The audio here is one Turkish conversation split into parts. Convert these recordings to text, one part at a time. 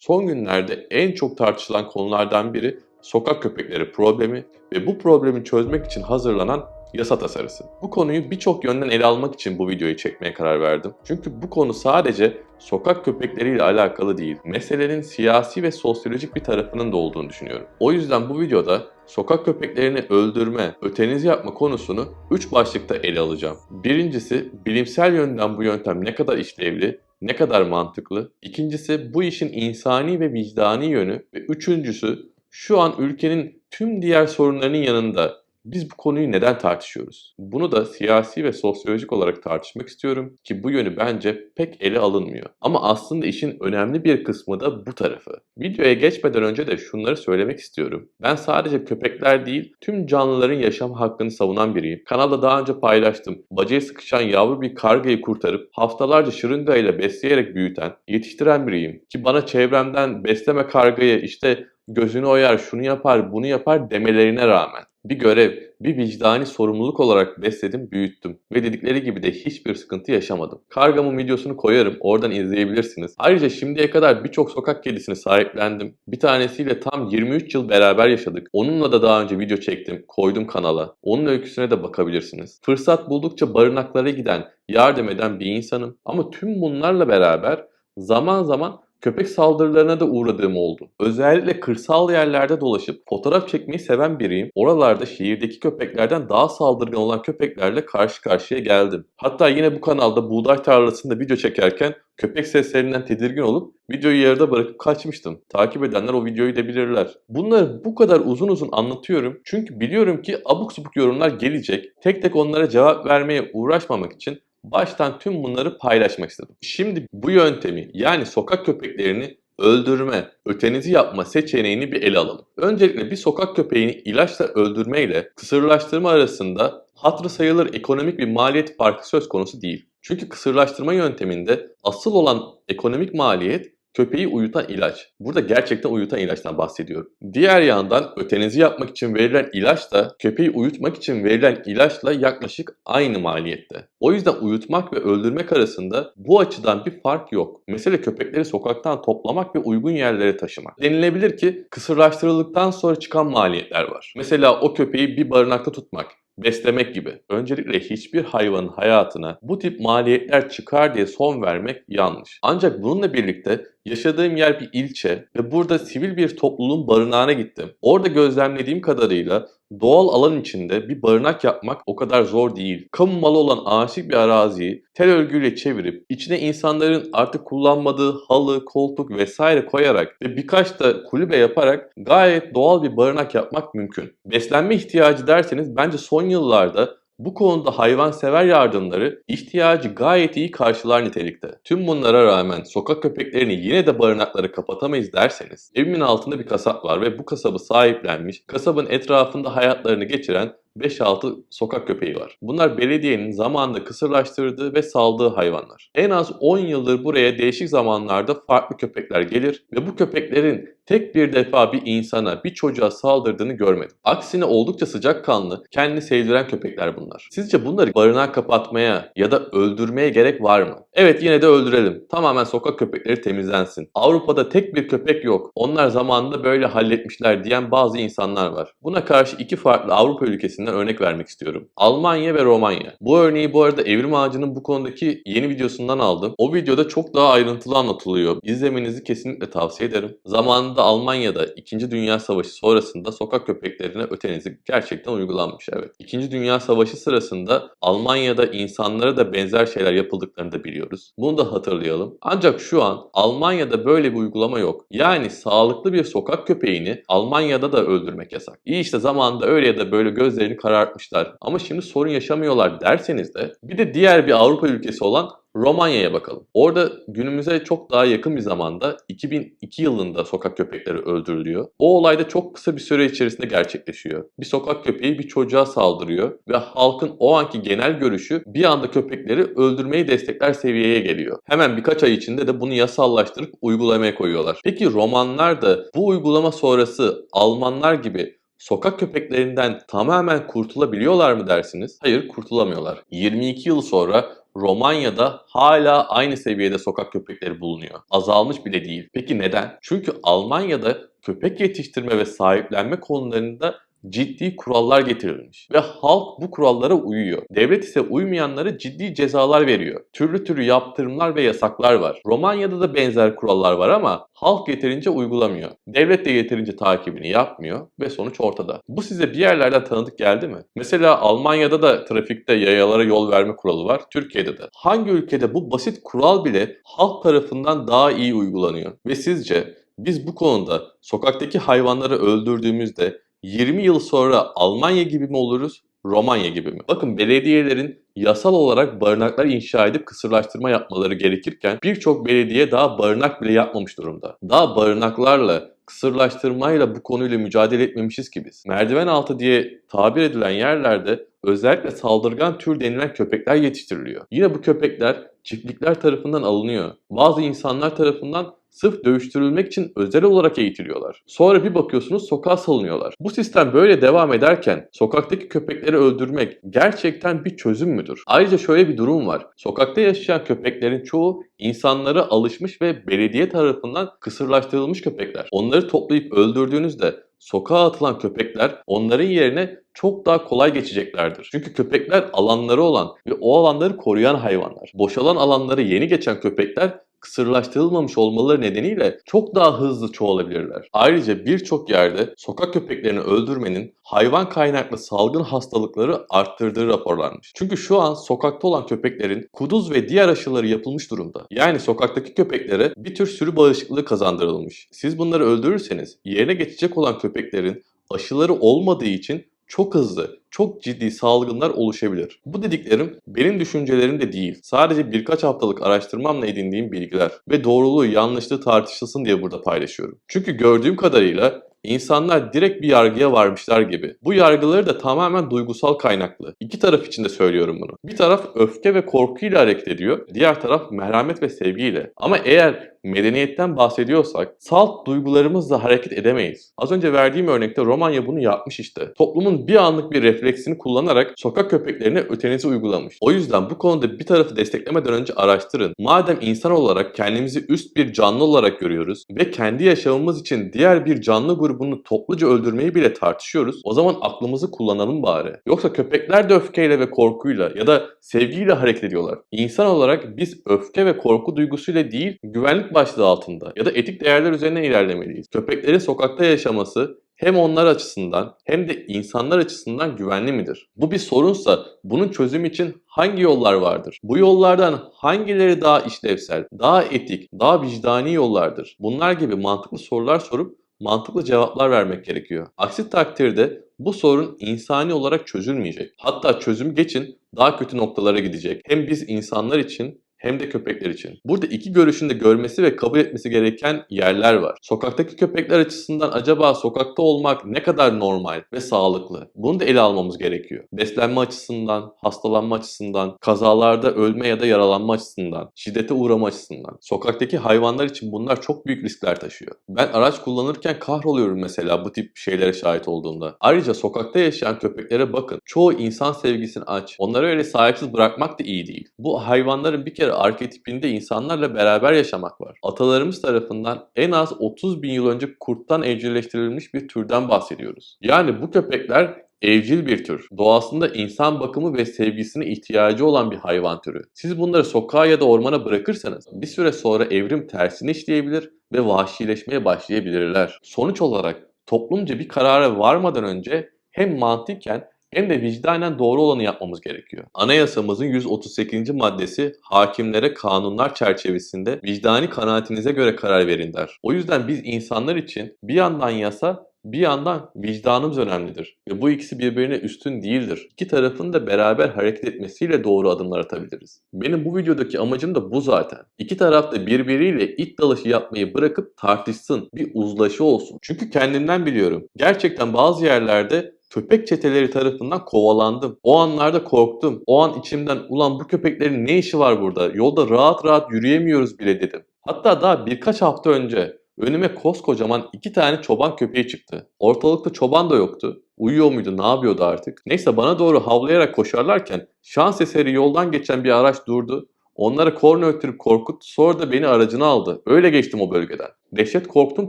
Son günlerde en çok tartışılan konulardan biri sokak köpekleri problemi ve bu problemi çözmek için hazırlanan yasa tasarısı. Bu konuyu birçok yönden ele almak için bu videoyu çekmeye karar verdim. Çünkü bu konu sadece sokak köpekleriyle alakalı değil, meselenin siyasi ve sosyolojik bir tarafının da olduğunu düşünüyorum. O yüzden bu videoda sokak köpeklerini öldürme, ötenizi yapma konusunu 3 başlıkta ele alacağım. Birincisi, bilimsel yönden bu yöntem ne kadar işlevli, ne kadar mantıklı. İkincisi, bu işin insani ve vicdani yönü. Ve üçüncüsü, şu an ülkenin tüm diğer sorunlarının yanında biz bu konuyu neden tartışıyoruz? Bunu da siyasi ve sosyolojik olarak tartışmak istiyorum ki bu yönü bence pek ele alınmıyor. Ama aslında işin önemli bir kısmı da bu tarafı. Videoya geçmeden önce de şunları söylemek istiyorum. Ben sadece köpekler değil, tüm canlıların yaşam hakkını savunan biriyim. Kanalda daha önce paylaştım. Bacaya sıkışan yavru bir kargayı kurtarıp haftalarca şırıngayla besleyerek büyüten, yetiştiren biriyim. Ki bana çevremden besleme kargayı işte gözünü oyar, şunu yapar, bunu yapar demelerine rağmen bir görev, bir vicdani sorumluluk olarak besledim, büyüttüm ve dedikleri gibi de hiçbir sıkıntı yaşamadım. Kargamın videosunu koyarım, oradan izleyebilirsiniz. Ayrıca şimdiye kadar birçok sokak kedisini sahiplendim. Bir tanesiyle tam 23 yıl beraber yaşadık. Onunla da daha önce video çektim, koydum kanala. Onun öyküsüne de bakabilirsiniz. Fırsat buldukça barınaklara giden, yardım eden bir insanım. Ama tüm bunlarla beraber zaman zaman köpek saldırılarına da uğradığım oldu. Özellikle kırsal yerlerde dolaşıp fotoğraf çekmeyi seven biriyim. Oralarda şehirdeki köpeklerden daha saldırgan olan köpeklerle karşı karşıya geldim. Hatta yine bu kanalda buğday tarlasında video çekerken köpek seslerinden tedirgin olup videoyu yarıda bırakıp kaçmıştım. Takip edenler o videoyu da bilirler. Bunları bu kadar uzun uzun anlatıyorum çünkü biliyorum ki abuk subuk yorumlar gelecek. Tek tek onlara cevap vermeye uğraşmamak için baştan tüm bunları paylaşmak istedim. Şimdi bu yöntemi yani sokak köpeklerini öldürme, ötenizi yapma seçeneğini bir ele alalım. Öncelikle bir sokak köpeğini ilaçla öldürmeyle kısırlaştırma arasında hatırı sayılır ekonomik bir maliyet farkı söz konusu değil. Çünkü kısırlaştırma yönteminde asıl olan ekonomik maliyet köpeği uyutan ilaç. Burada gerçekten uyutan ilaçtan bahsediyorum. Diğer yandan ötenizi yapmak için verilen ilaç da köpeği uyutmak için verilen ilaçla yaklaşık aynı maliyette. O yüzden uyutmak ve öldürmek arasında bu açıdan bir fark yok. Mesele köpekleri sokaktan toplamak ve uygun yerlere taşımak. Denilebilir ki kısırlaştırıldıktan sonra çıkan maliyetler var. Mesela o köpeği bir barınakta tutmak, beslemek gibi. Öncelikle hiçbir hayvanın hayatına bu tip maliyetler çıkar diye son vermek yanlış. Ancak bununla birlikte yaşadığım yer bir ilçe ve burada sivil bir topluluğun barınağına gittim. Orada gözlemlediğim kadarıyla doğal alan içinde bir barınak yapmak o kadar zor değil. Kamu malı olan ağaçlık bir araziyi tel örgüyle çevirip içine insanların artık kullanmadığı halı, koltuk vesaire koyarak ve birkaç da kulübe yaparak gayet doğal bir barınak yapmak mümkün. Beslenme ihtiyacı derseniz bence son yıllarda bu konuda hayvansever yardımları ihtiyacı gayet iyi karşılar nitelikte. Tüm bunlara rağmen sokak köpeklerini yine de barınaklara kapatamayız derseniz evimin altında bir kasap var ve bu kasabı sahiplenmiş, kasabın etrafında hayatlarını geçiren 5-6 sokak köpeği var. Bunlar belediyenin zamanında kısırlaştırdığı ve saldığı hayvanlar. En az 10 yıldır buraya değişik zamanlarda farklı köpekler gelir ve bu köpeklerin tek bir defa bir insana, bir çocuğa saldırdığını görmedim. Aksine oldukça sıcakkanlı, kendini sevdiren köpekler bunlar. Sizce bunları barınağa kapatmaya ya da öldürmeye gerek var mı? Evet yine de öldürelim. Tamamen sokak köpekleri temizlensin. Avrupa'da tek bir köpek yok. Onlar zamanında böyle halletmişler diyen bazı insanlar var. Buna karşı iki farklı Avrupa ülkesinden örnek vermek istiyorum. Almanya ve Romanya. Bu örneği bu arada Evrim Ağacı'nın bu konudaki yeni videosundan aldım. O videoda çok daha ayrıntılı anlatılıyor. İzlemenizi kesinlikle tavsiye ederim. Zamanında Almanya'da 2. Dünya Savaşı sonrasında sokak köpeklerine ötenizi gerçekten uygulanmış evet. 2. Dünya Savaşı sırasında Almanya'da insanlara da benzer şeyler yapıldıklarını da biliyoruz. Bunu da hatırlayalım. Ancak şu an Almanya'da böyle bir uygulama yok. Yani sağlıklı bir sokak köpeğini Almanya'da da öldürmek yasak. İyi işte zamanında öyle ya da böyle gözlerini karartmışlar. Ama şimdi sorun yaşamıyorlar derseniz de bir de diğer bir Avrupa ülkesi olan Romanya'ya bakalım. Orada günümüze çok daha yakın bir zamanda 2002 yılında sokak köpekleri öldürülüyor. O olay da çok kısa bir süre içerisinde gerçekleşiyor. Bir sokak köpeği bir çocuğa saldırıyor ve halkın o anki genel görüşü bir anda köpekleri öldürmeyi destekler seviyeye geliyor. Hemen birkaç ay içinde de bunu yasallaştırıp uygulamaya koyuyorlar. Peki Romanlar da bu uygulama sonrası Almanlar gibi sokak köpeklerinden tamamen kurtulabiliyorlar mı dersiniz? Hayır kurtulamıyorlar. 22 yıl sonra Romanya'da hala aynı seviyede sokak köpekleri bulunuyor. Azalmış bile değil. Peki neden? Çünkü Almanya'da köpek yetiştirme ve sahiplenme konularında ciddi kurallar getirilmiş ve halk bu kurallara uyuyor. Devlet ise uymayanlara ciddi cezalar veriyor. Türlü türlü yaptırımlar ve yasaklar var. Romanya'da da benzer kurallar var ama halk yeterince uygulamıyor. Devlet de yeterince takibini yapmıyor ve sonuç ortada. Bu size bir yerlerden tanıdık geldi mi? Mesela Almanya'da da trafikte yayalara yol verme kuralı var. Türkiye'de de. Hangi ülkede bu basit kural bile halk tarafından daha iyi uygulanıyor? Ve sizce biz bu konuda sokaktaki hayvanları öldürdüğümüzde 20 yıl sonra Almanya gibi mi oluruz, Romanya gibi mi? Bakın belediyelerin yasal olarak barınaklar inşa edip kısırlaştırma yapmaları gerekirken birçok belediye daha barınak bile yapmamış durumda. Daha barınaklarla, kısırlaştırmayla bu konuyla mücadele etmemişiz ki biz. Merdiven altı diye tabir edilen yerlerde özellikle saldırgan tür denilen köpekler yetiştiriliyor. Yine bu köpekler çiftlikler tarafından alınıyor. Bazı insanlar tarafından sırf dövüştürülmek için özel olarak eğitiliyorlar. Sonra bir bakıyorsunuz sokağa salınıyorlar. Bu sistem böyle devam ederken sokaktaki köpekleri öldürmek gerçekten bir çözüm müdür? Ayrıca şöyle bir durum var. Sokakta yaşayan köpeklerin çoğu insanlara alışmış ve belediye tarafından kısırlaştırılmış köpekler. Onları toplayıp öldürdüğünüzde sokağa atılan köpekler onların yerine çok daha kolay geçeceklerdir. Çünkü köpekler alanları olan ve o alanları koruyan hayvanlar. Boşalan alanları yeni geçen köpekler kısırlaştırılmamış olmaları nedeniyle çok daha hızlı çoğalabilirler. Ayrıca birçok yerde sokak köpeklerini öldürmenin hayvan kaynaklı salgın hastalıkları arttırdığı raporlanmış. Çünkü şu an sokakta olan köpeklerin kuduz ve diğer aşıları yapılmış durumda. Yani sokaktaki köpeklere bir tür sürü bağışıklığı kazandırılmış. Siz bunları öldürürseniz yerine geçecek olan köpeklerin aşıları olmadığı için çok hızlı, çok ciddi salgınlar oluşabilir. Bu dediklerim benim düşüncelerim de değil. Sadece birkaç haftalık araştırmamla edindiğim bilgiler ve doğruluğu yanlışlığı tartışılsın diye burada paylaşıyorum. Çünkü gördüğüm kadarıyla insanlar direkt bir yargıya varmışlar gibi. Bu yargıları da tamamen duygusal kaynaklı. İki taraf için de söylüyorum bunu. Bir taraf öfke ve korkuyla hareket ediyor. Diğer taraf merhamet ve sevgiyle. Ama eğer medeniyetten bahsediyorsak salt duygularımızla hareket edemeyiz. Az önce verdiğim örnekte Romanya bunu yapmış işte. Toplumun bir anlık bir refleksini kullanarak sokak köpeklerine ötenizi uygulamış. O yüzden bu konuda bir tarafı desteklemeden önce araştırın. Madem insan olarak kendimizi üst bir canlı olarak görüyoruz ve kendi yaşamımız için diğer bir canlı grubunu topluca öldürmeyi bile tartışıyoruz. O zaman aklımızı kullanalım bari. Yoksa köpekler de öfkeyle ve korkuyla ya da sevgiyle hareket ediyorlar. İnsan olarak biz öfke ve korku duygusuyla değil güvenlik başlığı altında ya da etik değerler üzerine ilerlemeliyiz. Köpeklerin sokakta yaşaması hem onlar açısından hem de insanlar açısından güvenli midir? Bu bir sorunsa bunun çözümü için hangi yollar vardır? Bu yollardan hangileri daha işlevsel, daha etik, daha vicdani yollardır? Bunlar gibi mantıklı sorular sorup mantıklı cevaplar vermek gerekiyor. Aksi takdirde bu sorun insani olarak çözülmeyecek. Hatta çözüm geçin daha kötü noktalara gidecek. Hem biz insanlar için hem de köpekler için. Burada iki görüşün de görmesi ve kabul etmesi gereken yerler var. Sokaktaki köpekler açısından acaba sokakta olmak ne kadar normal ve sağlıklı? Bunu da ele almamız gerekiyor. Beslenme açısından, hastalanma açısından, kazalarda ölme ya da yaralanma açısından, şiddete uğrama açısından. Sokaktaki hayvanlar için bunlar çok büyük riskler taşıyor. Ben araç kullanırken kahroluyorum mesela bu tip şeylere şahit olduğumda. Ayrıca sokakta yaşayan köpeklere bakın. Çoğu insan sevgisini aç. Onları öyle sahipsiz bırakmak da iyi değil. Bu hayvanların bir kere arketipinde insanlarla beraber yaşamak var. Atalarımız tarafından en az 30 bin yıl önce kurttan evcilleştirilmiş bir türden bahsediyoruz. Yani bu köpekler evcil bir tür. Doğasında insan bakımı ve sevgisine ihtiyacı olan bir hayvan türü. Siz bunları sokağa ya da ormana bırakırsanız bir süre sonra evrim tersine işleyebilir ve vahşileşmeye başlayabilirler. Sonuç olarak toplumca bir karara varmadan önce hem mantıken hem de vicdanen doğru olanı yapmamız gerekiyor. Anayasamızın 138. maddesi hakimlere kanunlar çerçevesinde vicdani kanaatinize göre karar verin der. O yüzden biz insanlar için bir yandan yasa bir yandan vicdanımız önemlidir ve bu ikisi birbirine üstün değildir. İki tarafın da beraber hareket etmesiyle doğru adımlar atabiliriz. Benim bu videodaki amacım da bu zaten. İki taraf da birbiriyle it dalaşı yapmayı bırakıp tartışsın, bir uzlaşı olsun. Çünkü kendimden biliyorum. Gerçekten bazı yerlerde köpek çeteleri tarafından kovalandım. O anlarda korktum. O an içimden ulan bu köpeklerin ne işi var burada? Yolda rahat rahat yürüyemiyoruz bile dedim. Hatta daha birkaç hafta önce önüme koskocaman iki tane çoban köpeği çıktı. Ortalıkta çoban da yoktu. Uyuyor muydu, ne yapıyordu artık? Neyse bana doğru havlayarak koşarlarken şans eseri yoldan geçen bir araç durdu. Onlara korna öttürüp korkuttu sonra da beni aracına aldı. Öyle geçtim o bölgeden. Dehşet korktum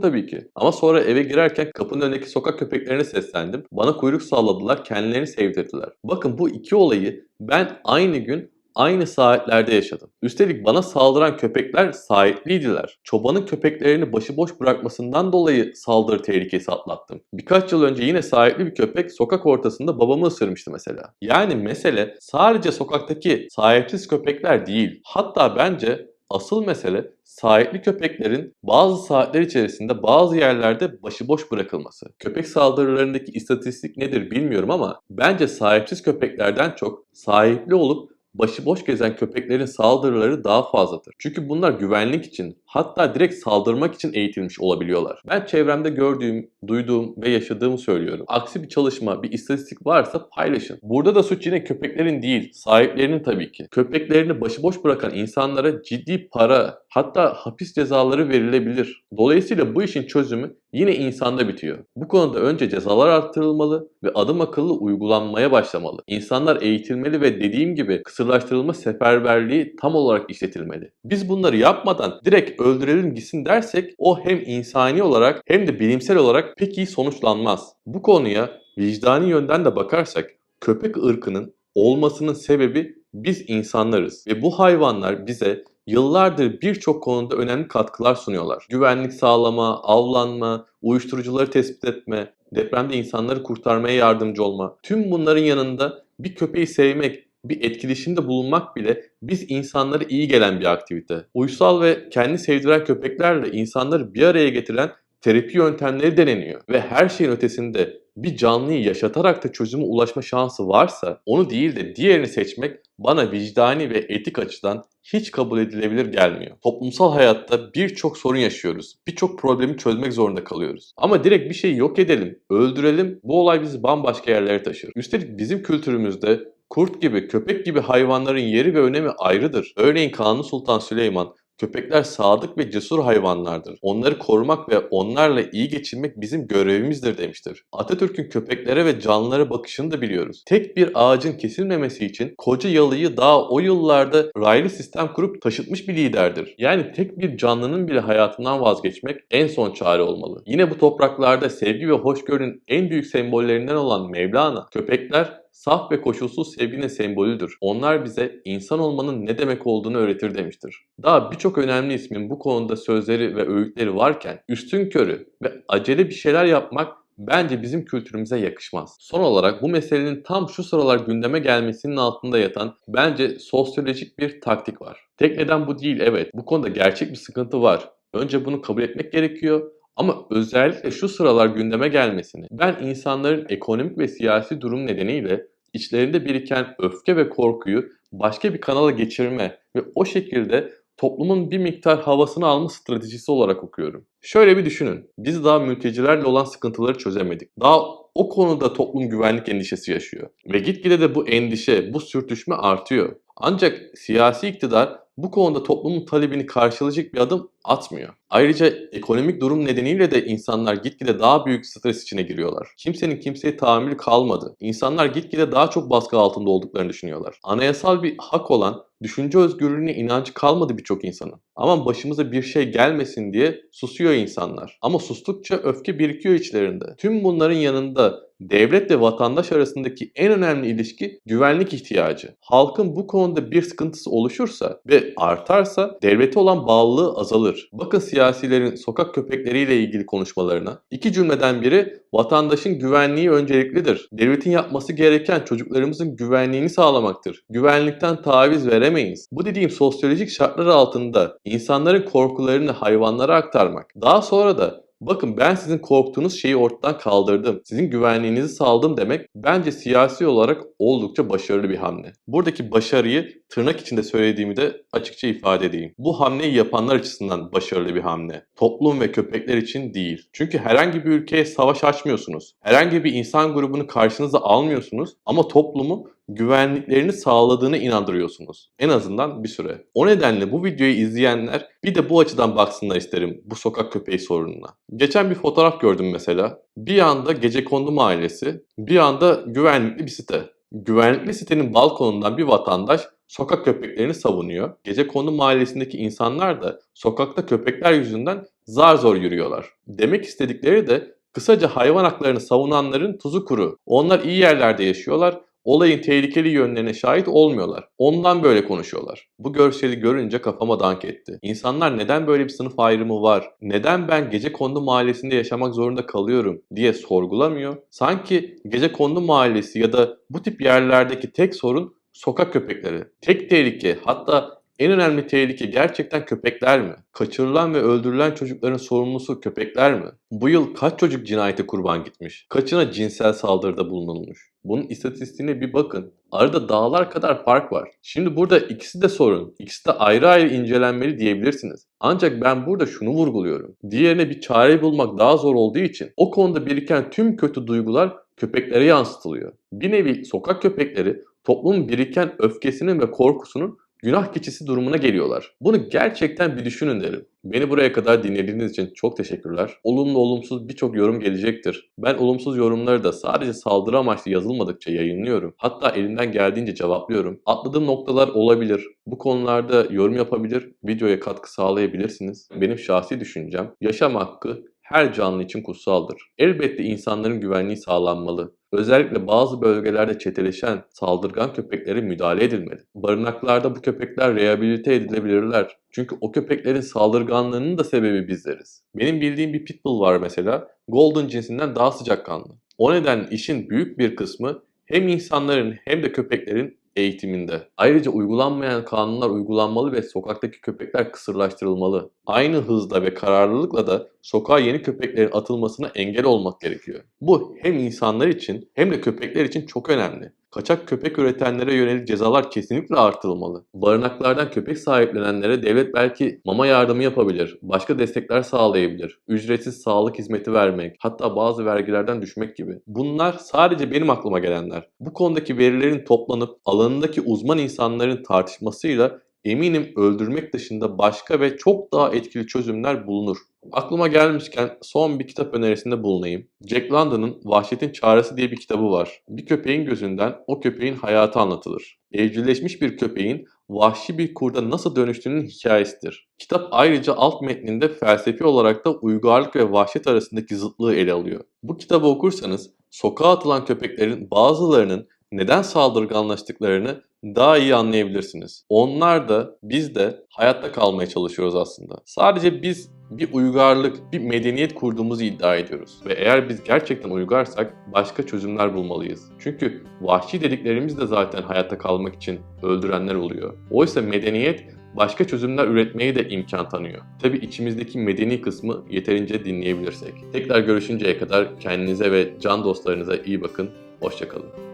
tabii ki. Ama sonra eve girerken kapının önündeki sokak köpeklerine seslendim. Bana kuyruk salladılar, kendilerini sevdirdiler. Bakın bu iki olayı ben aynı gün aynı saatlerde yaşadım. Üstelik bana saldıran köpekler sahipliydiler. Çobanın köpeklerini başıboş bırakmasından dolayı saldırı tehlikesi atlattım. Birkaç yıl önce yine sahipli bir köpek sokak ortasında babamı ısırmıştı mesela. Yani mesele sadece sokaktaki sahipsiz köpekler değil. Hatta bence asıl mesele sahipli köpeklerin bazı saatler içerisinde bazı yerlerde başıboş bırakılması. Köpek saldırılarındaki istatistik nedir bilmiyorum ama bence sahipsiz köpeklerden çok sahipli olup başıboş gezen köpeklerin saldırıları daha fazladır. Çünkü bunlar güvenlik için hatta direkt saldırmak için eğitilmiş olabiliyorlar. Ben çevremde gördüğüm, duyduğum ve yaşadığımı söylüyorum. Aksi bir çalışma, bir istatistik varsa paylaşın. Burada da suç yine köpeklerin değil, sahiplerinin tabii ki. Köpeklerini başıboş bırakan insanlara ciddi para hatta hapis cezaları verilebilir. Dolayısıyla bu işin çözümü yine insanda bitiyor. Bu konuda önce cezalar arttırılmalı ve adım akıllı uygulanmaya başlamalı. İnsanlar eğitilmeli ve dediğim gibi kısırlaştırılma seferberliği tam olarak işletilmeli. Biz bunları yapmadan direkt öldürelim gitsin dersek o hem insani olarak hem de bilimsel olarak pek iyi sonuçlanmaz. Bu konuya vicdani yönden de bakarsak köpek ırkının olmasının sebebi biz insanlarız ve bu hayvanlar bize yıllardır birçok konuda önemli katkılar sunuyorlar. Güvenlik sağlama, avlanma, uyuşturucuları tespit etme, depremde insanları kurtarmaya yardımcı olma. Tüm bunların yanında bir köpeği sevmek, bir etkileşimde bulunmak bile biz insanlara iyi gelen bir aktivite. Uysal ve kendi sevdiren köpeklerle insanları bir araya getiren terapi yöntemleri deneniyor ve her şeyin ötesinde bir canlıyı yaşatarak da çözüme ulaşma şansı varsa onu değil de diğerini seçmek bana vicdani ve etik açıdan hiç kabul edilebilir gelmiyor. Toplumsal hayatta birçok sorun yaşıyoruz. Birçok problemi çözmek zorunda kalıyoruz. Ama direkt bir şeyi yok edelim, öldürelim bu olay bizi bambaşka yerlere taşır. Üstelik bizim kültürümüzde kurt gibi, köpek gibi hayvanların yeri ve önemi ayrıdır. Örneğin Kanuni Sultan Süleyman Köpekler sadık ve cesur hayvanlardır. Onları korumak ve onlarla iyi geçinmek bizim görevimizdir demiştir. Atatürk'ün köpeklere ve canlılara bakışını da biliyoruz. Tek bir ağacın kesilmemesi için koca yalıyı daha o yıllarda raylı sistem kurup taşıtmış bir liderdir. Yani tek bir canlının bile hayatından vazgeçmek en son çare olmalı. Yine bu topraklarda sevgi ve hoşgörünün en büyük sembollerinden olan Mevlana, köpekler saf ve koşulsuz sevginin sembolüdür. Onlar bize insan olmanın ne demek olduğunu öğretir demiştir. Daha birçok önemli ismin bu konuda sözleri ve öğütleri varken üstün körü ve acele bir şeyler yapmak bence bizim kültürümüze yakışmaz. Son olarak bu meselenin tam şu sıralar gündeme gelmesinin altında yatan bence sosyolojik bir taktik var. Tek neden bu değil evet. Bu konuda gerçek bir sıkıntı var. Önce bunu kabul etmek gerekiyor ama özellikle şu sıralar gündeme gelmesini ben insanların ekonomik ve siyasi durum nedeniyle içlerinde biriken öfke ve korkuyu başka bir kanala geçirme ve o şekilde toplumun bir miktar havasını alma stratejisi olarak okuyorum. Şöyle bir düşünün. Biz daha mültecilerle olan sıkıntıları çözemedik. Daha o konuda toplum güvenlik endişesi yaşıyor. Ve gitgide de bu endişe, bu sürtüşme artıyor. Ancak siyasi iktidar bu konuda toplumun talebini karşılayacak bir adım atmıyor. Ayrıca ekonomik durum nedeniyle de insanlar gitgide daha büyük stres içine giriyorlar. Kimsenin kimseye tahammülü kalmadı. İnsanlar gitgide daha çok baskı altında olduklarını düşünüyorlar. Anayasal bir hak olan düşünce özgürlüğüne inancı kalmadı birçok insanın. Ama başımıza bir şey gelmesin diye susuyor insanlar. Ama sustukça öfke birikiyor içlerinde. Tüm bunların yanında devlet ve vatandaş arasındaki en önemli ilişki güvenlik ihtiyacı. Halkın bu konuda bir sıkıntısı oluşursa ve artarsa devlete olan bağlılığı azalır. Bakın siyasilerin sokak köpekleriyle ilgili konuşmalarına. İki cümleden biri vatandaşın güvenliği önceliklidir. Devletin yapması gereken çocuklarımızın güvenliğini sağlamaktır. Güvenlikten taviz veremeyiz. Bu dediğim sosyolojik şartlar altında insanların korkularını hayvanlara aktarmak. Daha sonra da Bakın ben sizin korktuğunuz şeyi ortadan kaldırdım. Sizin güvenliğinizi sağladım demek bence siyasi olarak oldukça başarılı bir hamle. Buradaki başarıyı tırnak içinde söylediğimi de açıkça ifade edeyim. Bu hamleyi yapanlar açısından başarılı bir hamle. Toplum ve köpekler için değil. Çünkü herhangi bir ülkeye savaş açmıyorsunuz. Herhangi bir insan grubunu karşınıza almıyorsunuz ama toplumu güvenliklerini sağladığını inandırıyorsunuz. En azından bir süre. O nedenle bu videoyu izleyenler bir de bu açıdan baksınlar isterim bu sokak köpeği sorununa. Geçen bir fotoğraf gördüm mesela. Bir anda Gecekondu Mahallesi, bir anda güvenlikli bir site. Güvenlikli sitenin balkonundan bir vatandaş sokak köpeklerini savunuyor. Gecekondu mahallesindeki insanlar da sokakta köpekler yüzünden zar zor yürüyorlar. Demek istedikleri de kısaca hayvan haklarını savunanların tuzu kuru. Onlar iyi yerlerde yaşıyorlar olayın tehlikeli yönlerine şahit olmuyorlar. Ondan böyle konuşuyorlar. Bu görseli görünce kafama dank etti. İnsanlar neden böyle bir sınıf ayrımı var? Neden ben gece kondu mahallesinde yaşamak zorunda kalıyorum diye sorgulamıyor. Sanki gece kondu mahallesi ya da bu tip yerlerdeki tek sorun sokak köpekleri. Tek tehlike hatta en önemli tehlike gerçekten köpekler mi? Kaçırılan ve öldürülen çocukların sorumlusu köpekler mi? Bu yıl kaç çocuk cinayete kurban gitmiş? Kaçına cinsel saldırıda bulunulmuş? Bunun istatistiğine bir bakın. Arada dağlar kadar fark var. Şimdi burada ikisi de sorun. İkisi de ayrı ayrı incelenmeli diyebilirsiniz. Ancak ben burada şunu vurguluyorum. Diğerine bir çare bulmak daha zor olduğu için o konuda biriken tüm kötü duygular köpeklere yansıtılıyor. Bir nevi sokak köpekleri toplumun biriken öfkesinin ve korkusunun günah keçisi durumuna geliyorlar. Bunu gerçekten bir düşünün derim. Beni buraya kadar dinlediğiniz için çok teşekkürler. Olumlu olumsuz birçok yorum gelecektir. Ben olumsuz yorumları da sadece saldırı amaçlı yazılmadıkça yayınlıyorum. Hatta elimden geldiğince cevaplıyorum. Atladığım noktalar olabilir. Bu konularda yorum yapabilir, videoya katkı sağlayabilirsiniz. Benim şahsi düşüncem yaşam hakkı her canlı için kutsaldır. Elbette insanların güvenliği sağlanmalı. Özellikle bazı bölgelerde çeteleşen saldırgan köpeklere müdahale edilmeli. Barınaklarda bu köpekler rehabilite edilebilirler. Çünkü o köpeklerin saldırganlığının da sebebi bizleriz. Benim bildiğim bir pitbull var mesela. Golden cinsinden daha sıcakkanlı. O nedenle işin büyük bir kısmı hem insanların hem de köpeklerin eğitiminde. Ayrıca uygulanmayan kanunlar uygulanmalı ve sokaktaki köpekler kısırlaştırılmalı. Aynı hızla ve kararlılıkla da sokağa yeni köpeklerin atılmasına engel olmak gerekiyor. Bu hem insanlar için hem de köpekler için çok önemli. Kaçak köpek üretenlere yönelik cezalar kesinlikle artırılmalı. Barınaklardan köpek sahiplenenlere devlet belki mama yardımı yapabilir, başka destekler sağlayabilir, ücretsiz sağlık hizmeti vermek, hatta bazı vergilerden düşmek gibi. Bunlar sadece benim aklıma gelenler. Bu konudaki verilerin toplanıp alanındaki uzman insanların tartışmasıyla eminim öldürmek dışında başka ve çok daha etkili çözümler bulunur. Aklıma gelmişken son bir kitap önerisinde bulunayım. Jack London'ın Vahşetin Çaresi diye bir kitabı var. Bir köpeğin gözünden o köpeğin hayatı anlatılır. Evcilleşmiş bir köpeğin vahşi bir kurda nasıl dönüştüğünün hikayesidir. Kitap ayrıca alt metninde felsefi olarak da uygarlık ve vahşet arasındaki zıtlığı ele alıyor. Bu kitabı okursanız sokağa atılan köpeklerin bazılarının neden saldırganlaştıklarını daha iyi anlayabilirsiniz. Onlar da biz de hayatta kalmaya çalışıyoruz aslında. Sadece biz bir uygarlık, bir medeniyet kurduğumuzu iddia ediyoruz. Ve eğer biz gerçekten uygarsak başka çözümler bulmalıyız. Çünkü vahşi dediklerimiz de zaten hayatta kalmak için öldürenler oluyor. Oysa medeniyet başka çözümler üretmeye de imkan tanıyor. Tabi içimizdeki medeni kısmı yeterince dinleyebilirsek. Tekrar görüşünceye kadar kendinize ve can dostlarınıza iyi bakın. Hoşçakalın.